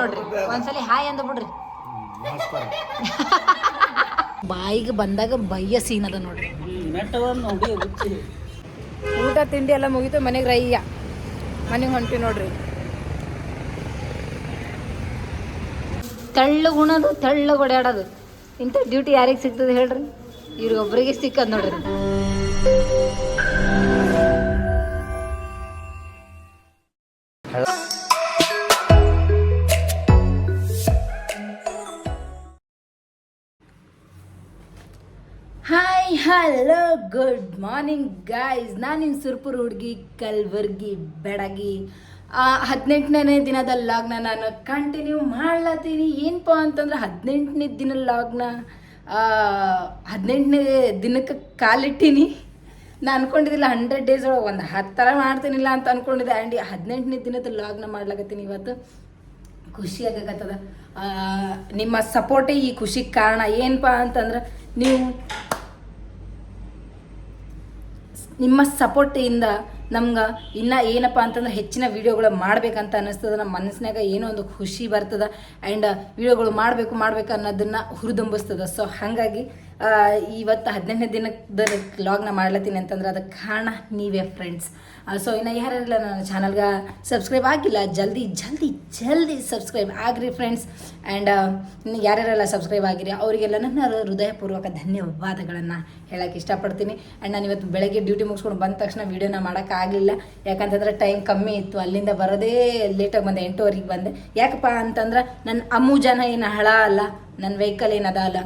ನೋಡ್ರಿ. ಒಂದ್ಸಲಿ ಹಾಯ್ ಅಂದ ಬಿಡ್ರಿ. ಬಾಯಿಗೆ ಬಂದಾಗ ಬಯ್ಯ ಸೀನ್ ಅದ ನೋಡ್ರಿ. ಊಟ ತಿಂಡಿ ಎಲ್ಲ ಮುಗಿತು ಮನೆಗೆ ರೈಯ ಮನೆಗೆ ಹೊಂಟಿ ನೋಡ್ರಿ. ತಳ್ಳು ಗುಣದು ತಳ್ಳು ಓಡಾಡೋದು ಇಂಥ ಡ್ಯೂಟಿ ಯಾರಿಗೆ ಸಿಗ್ತದೆ ಹೇಳ್ರಿ? ಇವ್ರಿಗೊಬ್ರಿಗೆ ಸಿಕ್ಕದ್ ನೋಡ್ರಿ. ಹಲೋ, ಗುಡ್ ಮಾರ್ನಿಂಗ್ ಗಾಯ್ಸ್ ನಾನು ನಿಮ್ಮ ಸುರ್ಪುರ್ ಹುಡುಗಿ ಕಲ್ಬುರ್ಗಿ ಬೆಡಗಿ. ಹದಿನೆಂಟನೇ ದಿನದ ಲಾಗ್ನ ನಾನು ಕಂಟಿನ್ಯೂ ಮಾಡ್ಲತ್ತೀನಿ. ಏನಪ್ಪ ಅಂತಂದ್ರೆ ಹದಿನೆಂಟನೇ ದಿನ ಲಾಗ್ನ ಹದಿನೆಂಟನೇ ದಿನಕ್ಕೆ ಕಾಲಿಟ್ಟೀನಿ. ನಾನು ಅನ್ಕೊಂಡಿದ್ದಿಲ್ಲ ಹಂಡ್ರೆಡ್ ಡೇಸ್ ಒಳಗೆ ಒಂದು ಹತ್ತು ಥರ ಮಾಡ್ತೀನಿಲ್ಲ ಅಂತ ಅನ್ಕೊಂಡಿದ್ದೆ. ಆ್ಯಂಡ್ ಹದಿನೆಂಟನೇ ದಿನದ ಲಾಗ್ನ ಮಾಡ್ಲಾಕತ್ತೀನಿ ಇವತ್ತು. ಖುಷಿ ಆಗಕತ್ತದ. ನಿಮ್ಮ ಸಪೋರ್ಟೇ ಈ ಖುಷಿಗೆ ಕಾರಣ ಏನಪ್ಪ ಅಂತಂದ್ರೆ ನೀವು ನಿಮ್ಮ ಸಪೋರ್ಟಿಂದ ನಮ್ಗೆ ಇನ್ನ ಏನಪ್ಪ ಅಂತಂದ್ರೆ ಹೆಚ್ಚಿನ ವೀಡಿಯೋಗಳು ಮಾಡ್ಬೇಕಂತ ಅನ್ನಿಸ್ತದೆ. ನಮ್ಮ ಮನಸ್ಸಿನಾಗ ಏನೋ ಒಂದು ಖುಷಿ ಬರ್ತದ ಆ್ಯಂಡ್ ವೀಡಿಯೋಗಳು ಮಾಡಬೇಕು ಮಾಡ್ಬೇಕು ಅನ್ನೋದನ್ನ ಹುರಿದುಂಬಿಸ್ತದ. ಸೊ ಹಾಗಾಗಿ ಇವತ್ತು ಹದಿನೆಂಟನೇ ದಿನದ ಲಾಗ್ನ ಮಾಡ್ಲತ್ತೀನಿ ಅಂತಂದ್ರೆ ಅದಕ್ಕೆ ಕಾರಣ ನೀವೇ ಫ್ರೆಂಡ್ಸ್ ಸೊ ಇನ್ನು ಯಾರೆಲ್ಲ ನನ್ನ ಚಾನಲ್ಗೆ ಸಬ್ಸ್ಕ್ರೈಬ್ ಆಗಿಲ್ಲ, ಜಲ್ದಿ ಜಲ್ದಿ ಜಲ್ದಿ ಸಬ್ಸ್ಕ್ರೈಬ್ ಆಗ್ರಿ ಫ್ರೆಂಡ್ಸ್ ಆ್ಯಂಡ್ ಇನ್ನು ಯಾರ್ಯಾರೆಲ್ಲ ಸಬ್ಸ್ಕ್ರೈಬ್ ಆಗಿರಿ, ಅವರಿಗೆಲ್ಲ ನನ್ನ ಹೃದಯಪೂರ್ವಕ ಧನ್ಯವಾದಗಳನ್ನು ಹೇಳಕ್ಕೆ ಇಷ್ಟಪಡ್ತೀನಿ. ಆ್ಯಂಡ್ ನಾನು ಇವತ್ತು ಬೆಳಗ್ಗೆ ಡ್ಯೂಟಿ ಮುಗಿಸ್ಕೊಂಡು ಬಂದ ತಕ್ಷಣ ವೀಡಿಯೋನ ಮಾಡೋಕ್ಕಾಗಲಿಲ್ಲ ಯಾಕಂತಂದ್ರೆ ಟೈಮ್ ಕಮ್ಮಿ ಇತ್ತು, ಅಲ್ಲಿಂದ ಬರೋದೇ ಲೇಟಾಗಿ ಬಂದೆ, ಎಂಟುವರೆಗೆ ಬಂದೆ. ಯಾಕಪ್ಪ ಅಂತಂದ್ರೆ ನನ್ನ ಅಮ್ಮು ಜನ ಏನು ಹಳ ಅಲ್ಲ ನನ್ನ ವೆಹಿಕಲ್ ಏನದ ಅಲ್ಲ.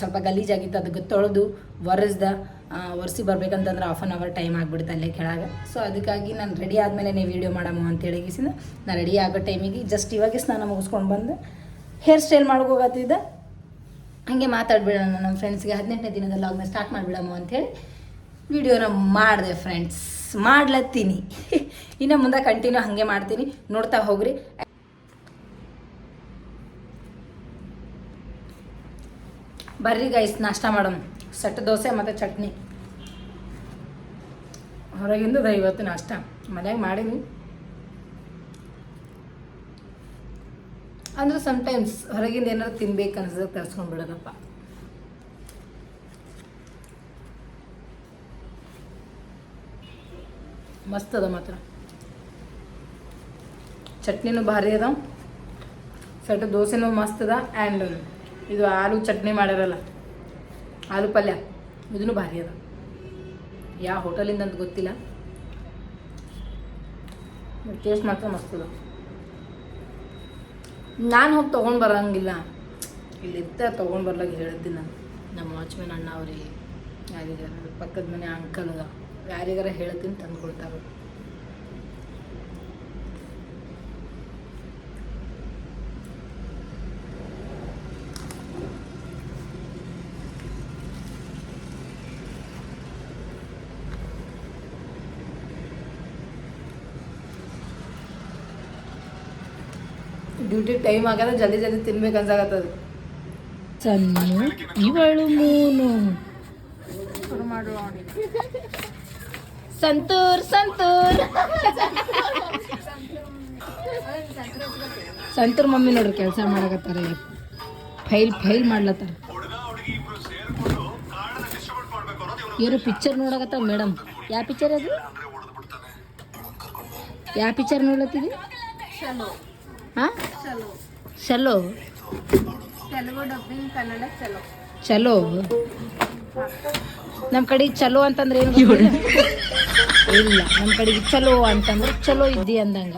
ಸ್ವಲ್ಪ ಗಲೀಜಾಗಿತ್ತು ಅದಕ್ಕೆ ತೊಳೆದು ಒರೆಸ್ದ. ಒರೆಸಿ ಬರ್ಬೇಕಂತಂದ್ರೆ ಹಾಫ್ ಆನ್ ಅವರ್ ಟೈಮ್ ಆಗಿಬಿಡುತ್ತೆ ಅಲ್ಲೇ ಕೆಳಗೆ. ಸೊ ಅದಕ್ಕಾಗಿ ನಾನು ರೆಡಿ ಆದಮೇಲೆ ನೀವು ವೀಡಿಯೋ ಮಾಡಮ್ಮ ಅಂತೇಳಿ ನಾನು ರೆಡಿ ಆಗೋ ಟೈಮಿಗೆ ಜಸ್ಟ್ ಇವಾಗೆ ಸ್ನಾನ ಮುಗಿಸ್ಕೊಂಡು ಬಂದು ಹೇರ್ ಸ್ಟೈಲ್ ಮಾಡ್ಕೋಗತ್ತಿದ್ದೆ ಹಾಗೆ ಮಾತಾಡ್ಬಿಡೋಣ ನಮ್ಮ ಫ್ರೆಂಡ್ಸ್ಗೆ ಹದಿನೆಂಟನೇ ದಿನದ ಲಾಗ್ನ ಸ್ಟಾರ್ಟ್ ಮಾಡಿಬಿಡಮ್ಮ ಅಂಥೇಳಿ ವಿಡಿಯೋನ ಮಾಡಿದೆ ಫ್ರೆಂಡ್ಸ್ ಮಾಡ್ಲತ್ತೀನಿ. ಇನ್ನು ಮುಂದೆ ಕಂಟಿನ್ಯೂ ಹಾಗೆ ಮಾಡ್ತೀನಿ. ನೋಡ್ತಾ ಹೋಗ್ರಿ. ಬರ್ರಿ ಗೈಸ್ ನಾಷ್ಟ ಮಾಡೋಣ. ಸೆಟ್ ದೋಸೆ ಮತ್ತು ಚಟ್ನಿ. ಹೊರಗಿಂದ ಇವತ್ತು ನಾಷ್ಟ. ಮನ್ಯಾಗ ಮಾಡೀನಿ. ಅಂದ್ರೆ ಸಮಟೈಮ್ಸ್ ಹೊರಗಿಂದ ಏನಾರು ತಿನ್ಬೇಕು ಅನ್ಸದ ತರಿಸ್ಕೊಂಡು ಬಿಡೋದಪ್ಪ. ಮಸ್ತ್ ಅದ ಮಾತ್ರ. ಚಟ್ನಿನೂ ಭಾರಿ ಅದ. ಸಟ್ ದೋಸೆನೂ ಮಸ್ತ್ ಅದ ಆ್ಯಂಡ್ ಇದು ಆಲೂ ಚಟ್ನಿ ಮಾಡಿರಲ್ಲ. ಆಲೂ ಪಲ್ಯ. ಇದೂ ಭಾರಿ ಅದ. ಯಾವ ಹೋಟೆಲಿಂದ ಅಂತ ಗೊತ್ತಿಲ್ಲ. ಟೇಸ್ಟ್ ಮಾತ್ರ ಮಸ್ತ್ ನಾನು ಹೋಗಿ ತೊಗೊಂಡು ಬರೋಂಗಿಲ್ಲ. ಇಲ್ಲಿದ್ದ ತೊಗೊಂಡು ಬರ್ಲಾಗ ಹೇಳಿದ್ದೆ ನಾನು. ನಮ್ಮ ವಾಚ್ಮ್ಯಾನ್ ಅಣ್ಣ ಅವ್ರಿಗೆ ಯಾರಿಗಾರ ಪಕ್ಕದ ಮನೆ ಅಂಕಲ್ಗ ಯಾರಿಗಾರ ಹೇಳ್ತೀನಿ ತಂದು ಕೊಡ್ತಾರೆ ಡ್ಯೂಟಿ ಟೈಮ್ ಆಗದ ಜಲ್ದಿ ಜಲ್ದಿ ತಿನ್ಬೇಕು ಅನ್ಸಾಗತ್ತದ ಸಣ್ಣ ಇವಳು ಮೂನು. ಸಂತೂರ್ ಸಂತೂರ್. ಸಂತೂರ್ ಮಮ್ಮಿ ನೋಡ್ರಿ ಕೆಲಸ ಮಾಡಕತ್ತಾರ. ಫೈಲ್ ಫೈಲ್ ಮಾಡ್ಲತ್ತಾರ. ಇವರು ಪಿಕ್ಚರ್ ನೋಡಕತ್ತಾವ ಮೇಡಮ್ ಯಾವ ಪಿಕ್ಚರ್ ಅದು? ಯಾವ ಪಿಕ್ಚರ್ ನೋಡ್ಲತ್ತಿದ್ರಿ ಚಲೋ ಚಲೋ ಚಲೋ ನಮ್ಮ ಕಡೆಗೆ ಚಲೋ ಅಂತಂದ್ರೆ ಏನು ಇಲ್ಲ ನಮ್ಮ ಕಡೆಗೆ ಚಲೋ ಅಂತಂದ್ರೆ ಚಲೋ ಇದ್ದಿ ಅಂದಂಗ.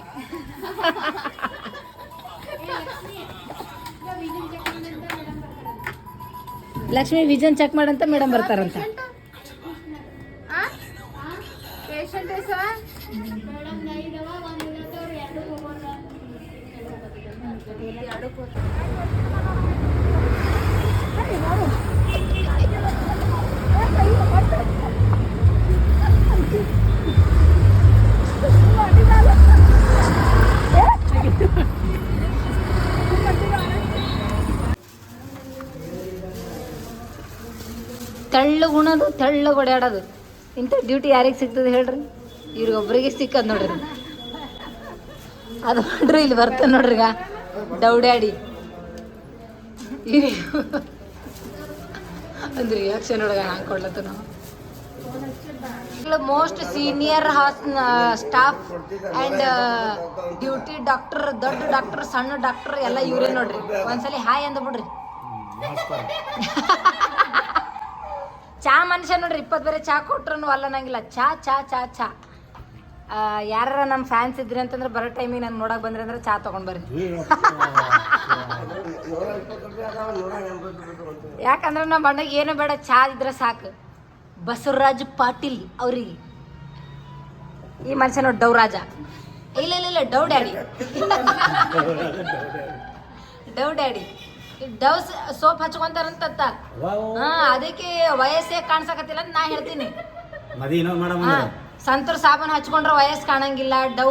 ಲಕ್ಷ್ಮಿ ವಿಜನ್ ಚೆಕ್ ಮಾಡಂತ ಮೇಡಮ್ ಬರ್ತಾರಂತ. ಹೆಸರು ತೆಳ್ಳಗೆ ಓಡಾಡೋದು ಇಂಥ ಡ್ಯೂಟಿ ಯಾರಿಗೆ ಸಿಗ್ತದೆ ಹೇಳ್ರಿ? ಇವ್ರಿಗೊಬ್ರಿಗೆ ಸಿಕ್ಕದ್ ನೋಡ್ರಿ. ಅದು ಮಾಡ್ರಿ, ಇಲ್ಲಿ ಬರ್ತದೆ ನೋಡ್ರಿ ಈಗ ಡೌಡ್ಯಾಡಿ ಒಂದು ರಿಯಾಕ್ಷನ್ ಒಳಗೆ ಹಾಕೊಡ್ಲತ್ತ ನಾವು. Most senior house staff and duty doctor ದೊಡ್ಡ ಡಾಕ್ಟರ್ ಸಣ್ಣ ಡಾಕ್ಟರ್ ಎಲ್ಲ ಇವರೇ ನೋಡ್ರಿ. ಒಂದ್ಸಲಿ ಹಾಯ್ ಅಂದ ಬಿಡ್ರಿ. ಚಾ ಮನುಷ್ಯ ನೋಡ್ರಿ ಇಪ್ಪತ್ತು ಬೇರೆ ಚಾ ಕೊಟ್ರು ಅಲ್ಲ ನಂಗಿಲ್ಲ. ಚಾ ಚಾ ಚಾ ಚಾ. ಯಾರ ನಮ್ಮ ಫ್ಯಾನ್ಸ್ ಇದ್ರಿ ಅಂತಂದ್ರೆ ಬರೋ ಟೈಮಿಗೆ ನಾನು ನೋಡಕ್ ಬಂದ್ರಿ ಅಂದ್ರೆ ಚಾ ತಗೊಂಡ್ ಬರ್ರಿ. ಯಾಕಂದ್ರೆ ನಮ್ಮ ಅಣ್ಣಗೆ ಏನು ಬೇಡ ಚಾ ಇದ್ರೆ ಸಾಕು. ಬಸವರಾಜ್ ಪಾಟೀಲ್ ಅವ್ರಿಗೆ. ಈ ಮನುಷ್ಯ ನೋಡಿ ಡವ್ ರಾಜ. ಇಲ್ಲ ಇಲ್ಲ ಇಲ್ಲ Dove daddy. Dove daddy. Dove soap ಹಚ್ಕೊಂತಾರಂತ ಹಾ ಅದಕ್ಕೆ ವಯಸ್ಸೇ ಕಾಣ್ಸಕತ್ತಿಲ್ಲ ಅಂತ ನಾ ಹೇಳ್ತೀನಿ. ಸಂತೂರ್ ಸಾಬೂನ್ ಹಚ್ಕೊಂಡ್ರೆ ವಯಸ್ಸು ಕಾಣಂಗಿಲ್ಲ ಡೌ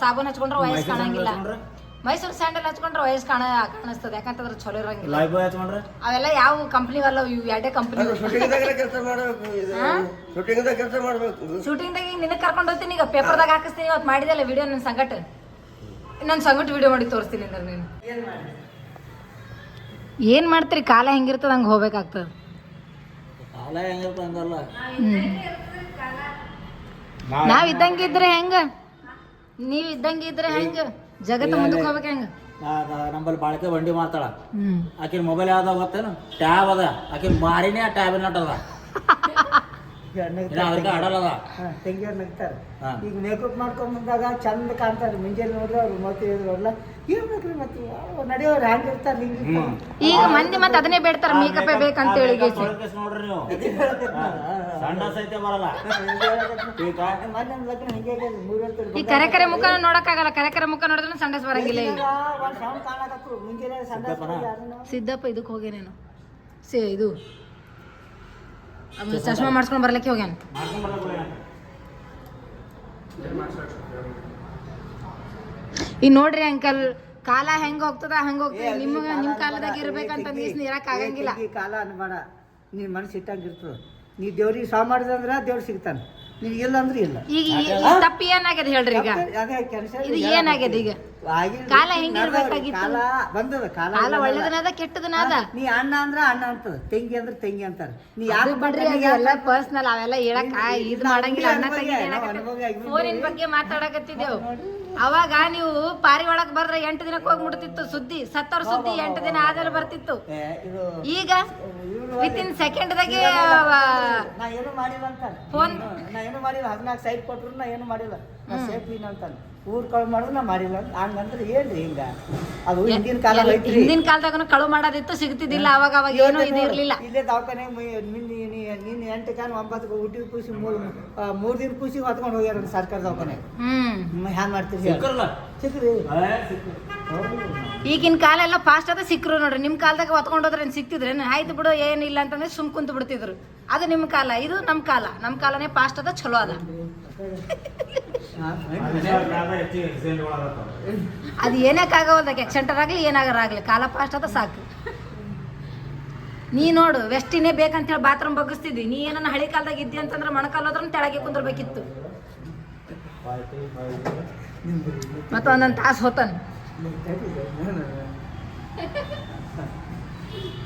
ಸಾಬೂನ್ ಹಚ್ಕೊಂಡ್ರೆ ವಯಸ್ಸು ಕಾಣಂಗಿಲ್ಲ. ಮೈಸೂರು ಸ್ಯಾಂಡಲ್ ಹಚ್ಕೊಂಡ್ರೆ ವಯಸ್ಸು ಕಾಣ ಕಾಣಿಸ್ತದೆ ಯಾಕಂತಂದ್ರೆ ಚಲೋ ಇರಂಗಿಲ್ಲ. ಲೈಫ್ ಬಾಯ್ ಹಚ್ಕೊಂಡ್ರೆ? ಅವೆಲ್ಲ ಯಾವ ಕಂಪ್ನಿ ಅಲ್ಲ ಇವು ಎರಡೇ ಕಂಪ್ನಿ ಶೂಟಿಂಗ್ದಾಗಲೇ ಕೆಲಸ ಮಾಡಬೇಕು? ಇದು ಶೂಟಿಂಗ್ದಾಗ ಕೆಲಸ ಮಾಡಬೇಕು? ಶೂಟಿಂಗ್ದಾಗ ಈಗ ನಿನಗೆ ಕರ್ಕೊಂಡು ಹೋಗ್ತೀನಿ ಈಗ ಪೇಪರ್ದಾಗ ಹಾಕಿಸ್ತೀನಿ ಇವತ್ತು ಮಾಡಿದೆಲ್ಲ ವಿಡಿಯೋ ನನ್ನ ಸಂಗಟ. ನನ್ನ ಸಂಗಟ ವಿಡಿಯೋ ಮಾಡಿ ತೋರಿಸ್ತೀನಿ ಅಂದ್ರೆ ನೀನು. ಏನು ಮಾಡ್ತೀರಿ? ಕಾಲ ಹೆಂಗಿರ್ತದ ಹಂಗೆ ಹೋಗ್ಬೇಕಾಗ್ತದೆ. ಕಾಲ ಹಂಗಲ್ಲ ನಾವ್ ಇದ್ದಂಗ ಇದ್ರೆ ಹೆಂಗ? ನೀವ್ ಇದ್ದಂಗ ಇದ್ರೆ ಹೆಂಗ? ಜಗತ್ತ ಮುಂದಕ್ಕೆ ಹೋಗ್ಬೇಕು ಹೆಂಗ? ನಮ್ಮಲ್ಲಿ ಬಾಳಿಕೆ ಬಂಡಿ ಮಾಡ್ತಾಳ. ಆಕಿನ ಮೊಬೈಲ್ ಯಾವ್ದ ಗೊತ್ತೇನು? ಟ್ಯಾಬ್ ಅದ. ಆಕಿನ ಮಾರಿನೇ ಟ್ಯಾಬಿನ ಅದ. ತೆಂಗಿಯವ್ರು. ನಗ್ತಾರೆ. ಈಗ ಮೇಕಪ್ ಮಾಡ್ಕೊಂಡ್ ಬಂದಾಗ ಚಂದ ಕಾಣ್ತಾರೆ. ಮುಂಜಾನೆ ನೋಡ್ರಿ ಅವ್ರು ಮತ್ತೆ ಹೇಳಿದ್ರಲ್ಲ ಏನ್ ಬೇಕ್ರಿ ಮತ್ತೆ? ಅವ್ರು ನಡೆಯೋರು ಹ್ಯಾಂಗ ಇರ್ತಾರೆ ಹಿಂಗೆ ಈಗ ಮಂದಿ ಮತ್ತೆ ಅದನ್ನೇ ಬೇಡ್ತಾರೆ ಮೇಕಪ್ ಬೇಕಂತ ಹೇಳಿ ನೋಡ್ರಿ ನೀವು. ಸಣ್ಣ ಸಹಿತ ಬರಲ್ಲ. ಮೊನ್ನೆ ಲಗ್ನ ಹಂಗೆ ಆಗ್ಯದ, ಈ ಕರೆ ಕರೆ ಮುಖ ನೋಡಕ್ಕಾಗಲ್ಲ. ಕರೆ ಕರೆ ಮುಖ ನೋಡಿದ್ರೆ ಸಂಡಸ್ ಬರಂಗಿಲ್ಲ ಮುಂಜಾನೆ ಸಿದ್ದಪ್ಪ ಇದಕ್ಕೆ ಹೋಗಿ ನಾನು. ಸೇ ಇದು ಚಶ್ಮಾ ಮಾಡ್ಸ್ಕೊಂಡು ಬರ್ಲಿಕ್ಕೆ ಹೋಗ್ಯಾನ. ಈಗ ನೋಡ್ರಿ ಅಂಕಲ್ ಕಾಲ ಹೆಂಗ್ ಹೋಗ್ತದ ಹಂಗ ಹೋಗ್ತದ. ನಿಮ್ಗ ನಿಮ್ ಕಾಲದಾಗ ಇರ್ಬೇಕಂತ ಇರಕ್ ಆಗಂಗಿಲ್ಲ. ಈ ಕಾಲ ಅನ್ಬೇಡ. ನೀನ್ ಮನಸ್ಸು ಇಟ್ಟಂಗೆ ಇರ್ತದ. ನೀ ದೇವ್ರಿಗೆ ಸಾ ಮಾಡಿದಂದ್ರ ದೇವ್ರು ಸಿಗ್ತಾನ. ನೀನ್ ಇಲ್ಲ ಅಂದ್ರೆ ಇಲ್ಲ. ಈಗ ತಪ್ಪು ಏನಾಗ್ಯದ ಹೇಳ್ರಿ ಈಗ? ಅದೇ ಕೆಲಸ ಇದು ಏನಾಗ್ಯದ ಈಗ? ಕಾಲ ಹೆಂಗಿರ್ಬೇಕಾಗಿತ್ತು? ಕಾಲ ಬಂದದ ಕಾಲ ಕಾಲ. ಒಳ್ಳೇದನದ ಕೆಟ್ಟದನದ? ನೀ ಅಣ್ಣ ಅಂದ್ರ ಅಣ್ಣ ಅಂತ ತಂಗಿ ಅಂದ್ರ ತಂಗಿ ಅಂತಾರ. ನೀ ಯಾರು ಬಿಡ್ರಿ ಎಲ್ಲ ಪರ್ಸನಲ್ ಅವೆಲ್ಲ ಹೇಳಕ್ ಇದು ಮಾಡಂಗಿಲ್ಲ ಅಣ್ಣ ತಂಗಿ ಫೋನಿನ ಬಗ್ಗೆ ಮಾತಾಡಕತ್ತಿದ್ದೆವು. ಅವಾಗ ನೀವು ಪಾರಿ ಒಳಗ್ ಬರ್ರ ಎಂಟು ದಿನಕ್ಕೆ ಹೋಗ್ಬಿಡ್ತಿತ್ತು ಸುದ್ದಿ ಸತ್ತವ್ರ ಸುದ್ದಿ ಎಂಟು ದಿನ ಆದ್ರೆ ಬರ್ತಿತ್ತು. ಈಗ ವಿತ್ ಇನ್ ಸೆಕೆಂಡ್ದಾಗೆ ನಾ ಏನು ಮಾಡಿಲ್ಲ ಅಂತ. ಫೋನ್ ನಾ ಏನು ಮಾಡಿಲ್ಲ ಹದಿನಾಲ್ಕು ಸೈಟ್ ಕೊಟ್ರು ನಾ ಏನು ಮಾಡಿಲ್ಲ. ಸೇಫ್ ಇನ್ ಅಂತಾನೆ ಊರ್ ಕಳು ಮಾಡಿದ್ರು ನಾ ಮಾಡಿಲ್ಲ ಹಂಗಂದ್ರೆ ಏನ್ರಿ ಹಿಂಗ. ಅದು ಹಿಂದಿನ ಕಾಲ ಐತ್ರಿ. ಹಿಂದಿನ ಕಳು ಮಾಡೋದಿತ್ತು ಸಿಗ್ತಿದ್ದಿಲ್ಲ ಅವಾಗ ಅವಾಗ ಏನೋ ಇದು ಇರಲಿಲ್ಲ. ಇಲ್ಲೇ ದವಾಖಾನೆ ನಿನ್ನ ಎಂಟು ಕಾಲ ಒಂಬತ್ತು ಹುಟ್ಟಿದ ಖುಷಿ ಮೂರು ಮೂರು ದಿನ ಕೂಸಿ ಹೊತ್ಕೊಂಡು ಹೋಗ್ಯಾರ ಸರ್ಕಾರ ದವಾಖಾನೆ. ಹ್ಮ್. ಹ್ಯಾಂಗ ಮಾಡ್ತೀರಿ ಸಿಕ್ಕರಲ್ಲ? ಸಿಕ್ಕ್ರಿ. ಏ, ಸಿಕ್ಕು. ಈಗಿನ ಕಾಲ ಎಲ್ಲ ಫಾಸ್ಟ್ ಅದ ಸಿಕ್ಕರು ನೋಡ್ರಿ. ನಿಮ್ ಕಾಲದಾಗ ಹೊತ್ಕೊಂಡು ಹೋದ್ರೆ ಸಿಕ್ತಿದ್ರೇನು ಆಯ್ತು ಬಿಡು ಏನಿಲ್ಲ ಅಂತಂದ್ರೆ ಸುಮ್ ಕುಂತು ಬಿಡ್ತಿದ್ರು. ಅದು ನಿಮ್ಮ ಕಾಲ ಇದು ನಮ್ಮ ಕಾಲ. ನಮ್ಮ ಕಾಲನೇ ಫಾಸ್ಟ್ ಅದ ಚಲೋ ಅದ ಅದು ಏನಕ್ಕಾಗವಲ್ದ ಎಕ್ಸೆಂಟರ್ ಆಗಲಿ ಏನಾಗರಾಗಲಿ. ಕಾಲ ಫಾಸ್ಟ್ ಅದ ಸಾಕು. ನೀ ನೋಡು ವೆಸ್ಟಿನೇ ಬೇಕಂತ ಹೇಳಿ ಬಾತ್ರೂಮ್ ಬಗ್ಗಿಸ್ತಿದ್ವಿ. ನೀ ಏನನ್ನ ಹಳಿ ಕಾಲದಾಗ ಇದ್ದಿ ಅಂತಂದ್ರೆ ಮೊಣಕಾಲ್ ಹೋದ್ರೆ ತೆಳಗೆ ಕುಂದ್ರಬೇಕಿತ್ತು. ಮತ್ತೆ ಒಂದೊಂದು ತಾಸು ಹೋತನ್.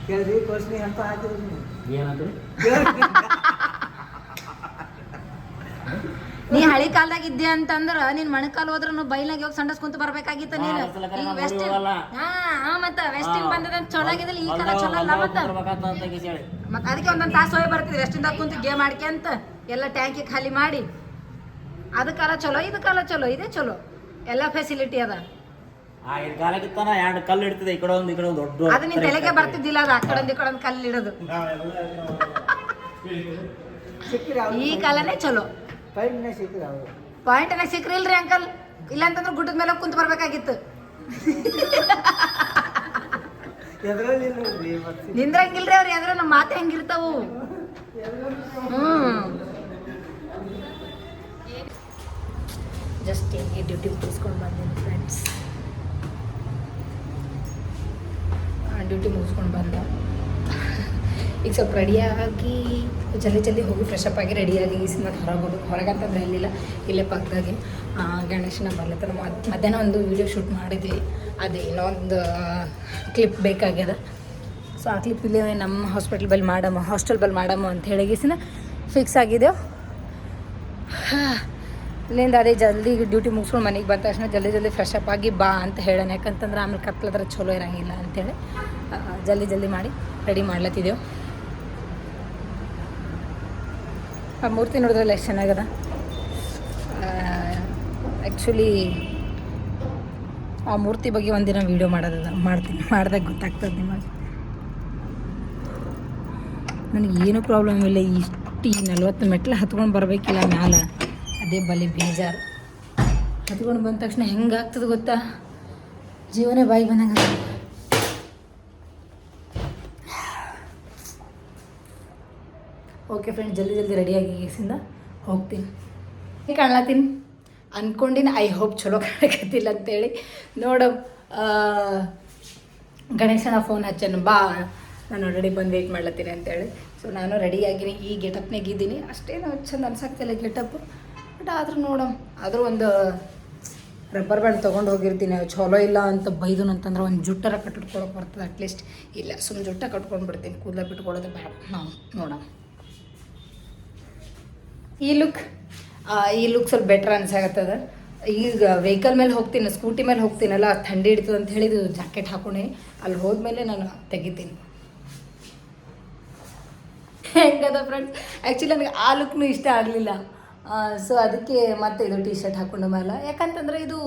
ಕೇಳ್ರಿ ಕೋಸ್ನಿ ಅಂತ ಹಾಕಿದ್ರಿ ನೀವು ಏನಂದ್ರಿ? ನೀ ಹಳಿ ಕಾಲದಾಗ ಇದ್ದೆ ಅಂತಂದ್ರ ನೀನ್ ಮಣಕಾಲ್ ಹೋದ್ರೂ ಬೈಲಾಗ ಹೋಗಿ ಸಂಡಸ್ ಕುಂತ ಬರ್ಬೇಕಾಗಿತ್ತ ನೀನು? ಈಗ ವೆಸ್ಟ್. ಹಾ ಹಾ ಮತ್ತ ವೆಸ್ಟಿನ್ ಹಾ. ಬಂದದ ಚಲೋ ಆಗಿದಿಲ್ಲ ಈ ಕಾಲ ಚಲೋ ಅಲ್ಲ ಮತ್ತ. ಮತ್ತ ಅದಕ್ಕೆ ಒಂದೊಂದು ತಾಸು ಹೋಗಿ ಬರ್ತಿದ್ವಿ ವೆಸ್ಟಿಂದಾಗ ಕುಂತ ಗೇಮ್ ಆಡ್ಕೊಂತ ಎಲ್ಲ ಟ್ಯಾಂಕಿ ಖಾಲಿ ಮಾಡಿ. ಅದಕ್ಕೆಲ್ಲ ಕಾಲ ಚಲೋ ಇದು ಕಾಲ ಚಲೋ ಇದೇ ಚಲೋ. ಎಲ್ಲ ಫೆಸಿಲಿಟಿ ಅದ. ಆಗಿನ ಕಾಲಕ್ಕಿತ್ತಾನ ಎರಡು ಕಲ್ಲು ಇಡ್ತಿದೆ ಈ ಕಡೆ ಒಂದು ಈ ಕಡೆ ಒಂದು ದೊಡ್ಡ ಅದು ನಿನ್ ತಲೆಗೆ ಬರ್ತಿದ್ದಿಲ್ಲ ಅದು ಆ ಕಡೆ ಈ ಕಡೆ ಒಂದು ಕಲ್ಲು ಇಡೋದು ಈ ಕಾಲನೇ ಚಲೋ. ಪೈನ್ನೇ ಸಿಕ್ಕ್ರಿ ಅವರು. ಪಾಯಿಂಟ್ ಸಿಕ್ರಿಲ್ರಿ ಅಂಕಲ್ ಇಲ್ಲ ಅಂತಂದ್ರೆ ಗುಡ್ಡದ ಮೇಲೆ ಕುಂತ ಬರ್ಬೇಕಾಗಿತ್ತು. ಎದ್ರಲ್ಲಿ ನೋಡ್ರಿ ಮತ್ತೆ? ನಿಂದ್ರಂಗಿಲ್ರಿ ಅವ್ರು ಅಂದ್ರೆ ನಮ್ಮ ಮಾತೆ ಹೆಂಗಿರ್ತಾವು. ಹ್ಮ್. ಜಸ್ಟ್ ಈ ಡ್ಯೂಟಿ ಮುಗಿಸ್ಕೊಂಡು ಬಂದೀನಿ ಫ್ರೆಂಡ್ಸ್ ಡ್ಯೂಟಿ ಮುಗಿಸ್ಕೊಂಡು ಬಂದ. ಈಗ ಸ್ವಲ್ಪ ರೆಡಿಯಾಗಿ ಜಲ್ದಿ ಜಲ್ದಿ ಹೋಗಿ ಫ್ರೆಶ್ ಅಪ್ ಆಗಿ ರೆಡಿಯಾಗಿ ಈ ಸಿನಿಮಾ ಹೊರಗೆ ಹೋಗ್ಬೇಕು ಹೊರಗೆ ಇರಲಿಲ್ಲ ಇಲ್ಲೇ ಪಕ್ಕದಾಗೆ ಗಣೇಶನ ಬರ್ಲತ್ತಾನ. ಮಧ್ಯಾಹ್ನ ಒಂದು ವಿಡಿಯೋ ಶೂಟ್ ಮಾಡಿದ್ವಿ. ಅದೇನೋ ಒಂದು ಕ್ಲಿಪ್ ಬೇಕಾಗ್ಯದ. ಸೊ ಆ ಕ್ಲಿಪ್ ಇಲ್ಲೇ ನಮ್ಮ ಹಾಸ್ಪಿಟ್ಲ್ ಬಲ್ಲಿ ಮಾಡಮ್ಮ ಹಾಸ್ಟೆಲ್ ಬಲ್ಲಿ ಮಾಡಮ್ಮ ಅಂತ ಹೇಳಿಗಿಸಿನ ಫಿಕ್ಸ್ ಆಗಿದ್ದೆವು ಇಲ್ಲಿಂದ ಅದೇ ಜಲ್ದಿ ಡ್ಯೂಟಿ ಮುಗಿಸ್ಕೊಂಡು ಮನೆಗೆ ಬಂದ ತಕ್ಷಣ ಜಲ್ದಿ ಜಲ್ದಿ ಫ್ರೆಶ್ ಅಪ್ ಆಗಿ ಬಾ ಅಂತ ಹೇಳೋಣ. ಯಾಕಂತಂದ್ರೆ ಆಮೇಲೆ ಕತ್ಲದ್ರ ಚಲೋ ಇರೋಂಗಿಲ್ಲ ಅಂತೇಳಿ ಜಲ್ದಿ ಜಲ್ದಿ ಮಾಡಿ ರೆಡಿ ಮಾಡ್ಲತ್ತಿದ್ದೆವು ಆ ಮೂರ್ತಿ ನೋಡಿದ್ರಲ್ಲ ಎಷ್ಟು ಚೆನ್ನಾಗದ? ಆ್ಯಕ್ಚುಲಿ ಆ ಮೂರ್ತಿ ಬಗ್ಗೆ ಒಂದಿನ ವೀಡಿಯೋ ಮಾಡೋದದ ಮಾಡ್ತೀನಿ. ಮಾಡಿದಾಗ ಗೊತ್ತಾಗ್ತದೆ ನಿಮಗೆ. ನನಗೆ ಏನೂ ಪ್ರಾಬ್ಲಮ್ ಇಲ್ಲ, ಇಷ್ಟು ಈ ನಲ್ವತ್ತು ಮೆಟ್ಲು ಹತ್ಕೊಂಡು ಬರಬೇಕಿಲ್ಲ ಮ್ಯಾಲ. ಅದೇ ಬಲಿ ಬೇಜಾರು. ಹತ್ಕೊಂಡು ಬಂದ ತಕ್ಷಣ ಹೆಂಗಾಗ್ತದೆ ಗೊತ್ತಾ? ಜೀವನೇ ಬಾಯಿ ಬಂದಂಗೆ ಓಕೆ ಫ್ರೆಂಡ್ ಜಲ್ದಿ ಜಲ್ದಿ ರೆಡಿಯಾಗಿ ಈಗಿಂದ ಹೋಗ್ತೀನಿ. ಹೇಗೆ ಕಾಣ್ಲತ್ತೀನಿ ಅಂದ್ಕೊಂಡಿನ ಐ ಹೋಪ್ ಚಲೋ ಕಾಣಕತ್ತಿಲ್ಲ ಅಂತೇಳಿ. ನೋಡು ಗಣೇಶನ ಫೋನ್ ಹಚ್ಚನು, ಬಾ, ನಾನು ಆಲ್ರೆಡಿ ಬಂದು ವೆಯ್ಟ್ ಮಾಡ್ಲತ್ತೀನಿ ಅಂತೇಳಿ. ಸೊ ನಾನು ರೆಡಿಯಾಗಿನಿ ಈ ಗೆಟಪ್ನಾಗ ಇದ್ದೀನಿ. ಅಷ್ಟೇನು ಚಂದ ಅನ್ಸಾಕ್ತಿಲ್ಲ ಗೆಟಪ್ ಬಟ್ ಆದ್ರೂ ನೋಡಮ್ ಆದರೂ ಒಂದು ರಬ್ಬರ್ ಬ್ಯಾಂಡ್ ತೊಗೊಂಡು ಹೋಗಿರ್ತೀನಿ. ಚಲೋ ಇಲ್ಲ ಅಂತ ಬೈದು ಅಂತಂದ್ರೆ ಒಂದು ಜುಟ್ಟರ ಕಟ್ಟಿಟ್ಕೊಳಕ್ಕೆ ಬರ್ತದೆ ಅಟ್ಲೀಸ್ಟ್ ಇಲ್ಲ ಸುಮ್ಮನೆ ಜುಟ್ಟ ಕಟ್ಕೊಂಡು ಬಿಡ್ತೀನಿ ಕೂದಲ ಬಿಟ್ಕೊಳ್ಳೋದು ಬೇಡ. ನಾವು ನೋಡೋಣ. ಈ ಲುಕ್ ಈ ಲುಕ್ ಸ್ವಲ್ಪ ಬೆಟ್ರ್ ಅನ್ಸಾಗತ್ತದ ಈಗ ವೆಹಿಕಲ್ ಮೇಲೆ ಹೋಗ್ತೀನಿ ಸ್ಕೂಟಿ ಮೇಲೆ ಹೋಗ್ತೀನಲ್ಲ, ಥಂಡಿ ಹಿಡ್ತದೆ ಅಂತ ಹೇಳಿದು ಜಾಕೆಟ್ ಹಾಕೊಂಡೆ. ಅಲ್ಲಿ ಹೋದ್ಮೇಲೆ ನಾನು ತೆಗಿತೀನಿ. ಹೆಂಗದ ಫ್ರೆಂಡ್ಸ್ ಆ್ಯಕ್ಚುಲಿ ನನಗೆ ಆ ಲುಕ್ನು ಇಷ್ಟ ಆಗಲಿಲ್ಲ. ಸೊ ಅದಕ್ಕೆ ಮತ್ತೆ ಇದು ಟಿ ಶರ್ಟ್ ಹಾಕೊಂಡು ಮೇಲೆ ಯಾಕಂತಂದ್ರೆ ಇದು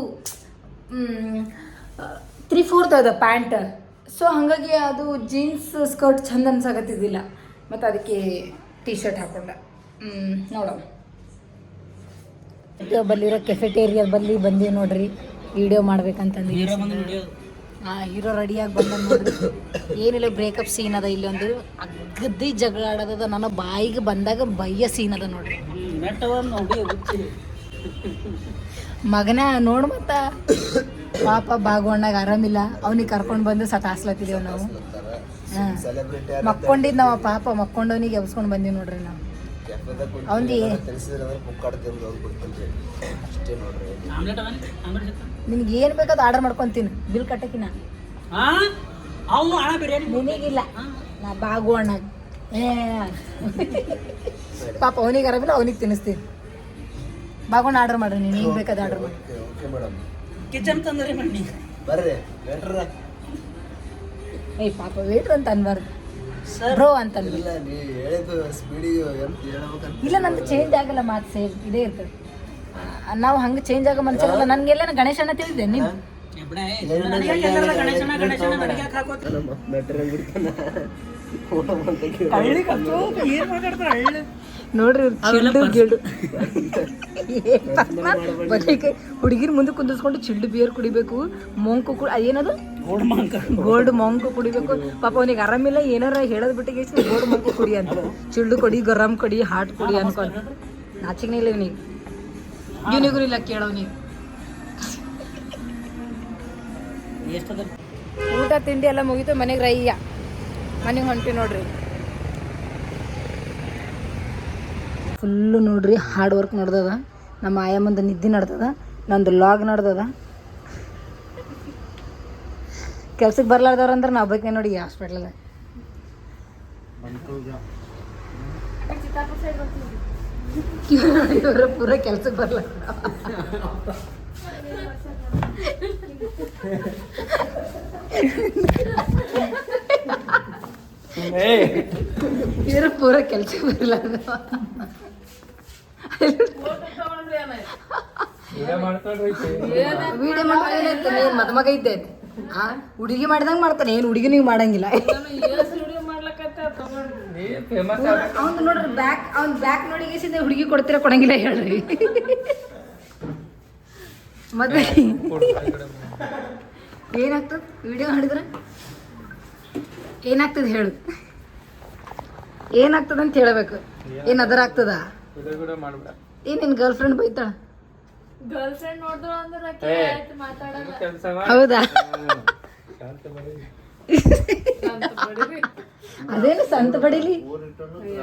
ತ್ರೀ ಫೋರ್ತ್ ಅದ ಪ್ಯಾಂಟ್. ಸೊ ಹಾಗಾಗಿ ಅದು ಜೀನ್ಸ್ ಸ್ಕರ್ಟ್ ಚಂದ ಅನ್ಸಾಗತ್ತಿದ್ದಿಲ್ಲ ಮತ್ತು ಅದಕ್ಕೆ ಟಿ ಶರ್ಟ್ ಹಾಕೊಂಡೆ. ನೋಡೋಣ. ಇದು ಬಲ್ಲಿರೋ ಕೆಫೆಟೇರಿಯಾ ಬಲ್ಲಿ ಬಂದಿ ನೋಡ್ರಿ. ವಿಡಿಯೋ ಮಾಡ್ಬೇಕಂತಂದು ಹಾಂ ಹೀರೋ ರೆಡಿಯಾಗಿ ಬಂದ ನೋಡ್ರಿ. ಏನಿಲ್ಲ ಬ್ರೇಕಪ್ ಸೀನ್ ಅದ ಇಲ್ಲೊಂದು ಅಗ್ದಿ ಜಗಳ ಆಡೋದದ ನನ್ನ ಬಾಯಿಗೆ ಬಂದಾಗ ಬಯ್ಯ ಸೀನ್ ಅದ ನೋಡ್ರಿ. ಮಗನ ನೋಡು ಮತ್ತ. ಪಾಪ ಬಾಗವಣ್ಣಾಗ ಆರಾಮಿಲ್ಲ. ಅವನಿಗೆ ಕರ್ಕೊಂಡು ಬಂದು ಸತಾಸ್ಲತ್ತಿದ್ದೇವೆ ನಾವು. ಹಾಂ. ಮಕ್ಕೊಂಡಿದ್ದು ನಾವು ಪಾಪ ಮಕ್ಕೊಂಡವನಿಗೆ ಎಬ್ಸ್ಕೊಂಡು ಬಂದೀವಿ ನೋಡ್ರಿ ನಾವು. ನಿನ್ಗೆ ಏನು ಬೇಕಾದ ಆರ್ಡರ್ ಮಾಡ್ಕೊಂತೀನಿ. ಬಿಲ್ ಕಟ್ಟಕಿನ. ಅವನು ಹಣ ಬಿರಿಯಾನಿ ನಿನಗಿಲ್ಲ. ನಾ ಬಾಗು ಅಣ್ಣ ಏ. ಪಾಪ ಅವನಿಗೆ ಅರಬಿಲ್ಲ ಅವನಿಗೆ ತಿನ್ನಿಸ್ತೀನಿ. ಬಾಗೋಣ ಆರ್ಡರ್ ಮಾಡ್ರಿ ನೀನು. ಈಗ ಬೇಕಾದ ಆರ್ಡರ್ ಮಾಡಿ. ಕಿಚನ್ ತಂದ್ರಿ ಮಣ್ಣಿ ಬರ್ರಿ ವೇಟ್ರ ಏಯ್ ಪಾಪ ವೇಟ್ರ್ ಅಂತ ಅನ್ಬಾರ್ದು. ಬ್ರೋ ಅಂತ ಇಲ್ಲ ನೀ ಹೇಳಿದ್ದು ಸ್ಪೀಡಿಗೆ ಎಂತ ಹೇಳ್ಬೇಕಂತ ಇಲ್ಲ ನಂದು ಚೇಂಜ್ ಆಗಲ್ಲ ಮಾತು ಸೇಮ್ ಇದೇ ಇರ್ತದೆ. ನಾವು ಹಂಗೆ ಚೇಂಜ್ ಆಗೋ ಮನ್ಸಲ್ಲ. ನನಗೆಲ್ಲ ಗಣೇಶನ ತಿಳಿದೆ ನೀನು? ನೋಡ್ರಿ ಚಿಲ್ಡು ಗಿಲ್ಡು ಬದನೆಕಾಯಿ ಹುಡುಗಿರ್ ಮುಂದೆ ಕುಂದಿಸ್ಕೊಂಡು ಚಿಲ್ಡು ಬಿಯರ್ ಕುಡಿಬೇಕು ಮೊಂಕು ಕೂಡ ಏನದು? Gold Monk. ಕುಡಿಬೇಕು. ಪಾಪ ಅವನಿಗೆ ಆರಾಮಿಲ್ಲ, ಏನಾರ ಹೇಳೋದ್ ಬಿಟ್ಟಿಗೆ ಗೋಲ್ಡ್ ಮಂಕ್ ಕುಡಿ ಅಂತ. ಚಿಲ್ಡು ಕೊಡಿ, ಗರಂ ಕೊಡಿ, ಹಾಟ್ ಕುಡಿ ಅನ್ಕೊಂಡು ನಾಚಿಕ್ ಇಲ್ಲ ಇವನಿಗೆ. ಇವನಿಗೂ ಇಲ್ಲ ಕೇಳೋನಿಗೆ ಊಟ, ತಿಂಡಿ ಎಲ್ಲ ಮುಗೀತು, ಮನೆಗೆ ರೈಯ ಮನೆಗೆ ಹೊಂಟಿ ನೋಡ್ರಿ. ಫುಲ್ಲು ನೋಡ್ರಿ ಹಾರ್ಡ್ ವರ್ಕ್ ನಡ್ದದ. ನಮ್ಮ ಆಯಮ್ಮಂದು ನಿದ್ದೆ ನಡ್ದದ. ನಂದು ಲಾಗ್ ನಡ್ದದ. ಕೆಲ್ಸಕ್ಕೆ ಬರ್ಲಾರ್ದವ್ರು ಅಂದ್ರೆ ನಾವು ಬೇಕೇ ನೋಡಿ ಹಾಸ್ಪಿಟ್ಲದ ಇವರು ಪೂರ ಕೆಲ್ಸಕ್ಕೆ ಬರ್ಲಾರ್ದ ಇವರು ಪೂರ ಕೆಲ್ಸಕ್ಕೆ ಬರಲ್ಲ ವಿಡಿಯೋ ಮಾಡ್ತಾ ಮದ್ಮಗ ಇದ್ದೆ. ಹುಡುಗಿ ಮಾಡಿದಂಗ ಮಾಡ್ತಾನೆ. ಏನು ಹುಡುಗಿ ನೀವು ಮಾಡಂಗಿಲ್ಲ. ಅವ್ನು ನೋಡ್ರಿ ಬ್ಯಾಕ್ ಅವ್ನ ಬ್ಯಾಕ್ ನೋಡಿ ಹುಡುಗಿ ಕೊಡ್ತೀರ ಕೊಡಂಗಿಲ್ಲ ಹೇಳ್ರಿ. ಮತ್ತೆ ಏನಾಗ್ತದ? ವಿಡಿಯೋ ಮಾಡಿದ್ರೆ ಏನಾಗ್ತದೆ ಹೇಳು. ಏನಾಗ್ತದೆ ಅಂತ ಹೇಳ್ಬೇಕು. ಏನ್ ಅದರ ಆಗ್ತದ ಏನ್ ನಿನ್ ಗರ್ಲ್ ಫ್ರೆಂಡ್ ಬೈತಾಳ? ಗರ್ಲ್ ಫ್ರೆಂಡ್ ನೋಡಿದ್ರು ಅಂದ್ರೆ ಆಯ್ತು ಮಾತಾಡಲ್ಲ. ಹೌದಾ? ಅದೇನು ಸಂತ ಪಡೀಲಿ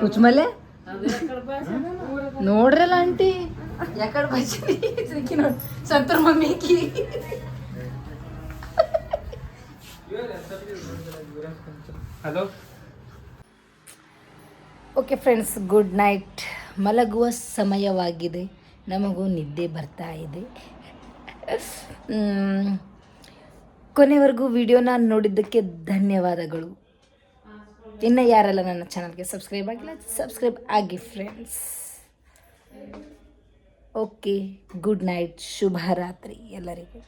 ಕುಚ್ಮಲೆ ನೋಡ್ರಲ್ಲ ಆಂಟಿ. ಯಾಕಡೆ ಬಚ್ಚಿ ನೋಡಿ. Santoor ಮಮ್ಮಿಕಿ hello? Okay friends good night. ಮಲಗುವ ಸಮಯವಾಗಿದೆ. ನಮಗೂ ನಿದ್ದೆ ಬರ್ತಾ ಇದೆ. ಕೊನೆವರೆಗೂ ವಿಡಿಯೋನ ನೋಡಿದ್ದಕ್ಕೆ ಧನ್ಯವಾದಗಳು. ಇನ್ನು ಯಾರೆಲ್ಲ ನನ್ನ ಚಾನಲ್ಗೆ ಸಬ್ಸ್ಕ್ರೈಬ್ ಆಗಿಲ್ಲ, ಸಬ್ಸ್ಕ್ರೈಬ್ ಆಗಿ ಫ್ರೆಂಡ್ಸ್ ಓಕೆ ಗುಡ್ ನೈಟ್ ಶುಭರಾತ್ರಿ ಎಲ್ಲರಿಗೂ.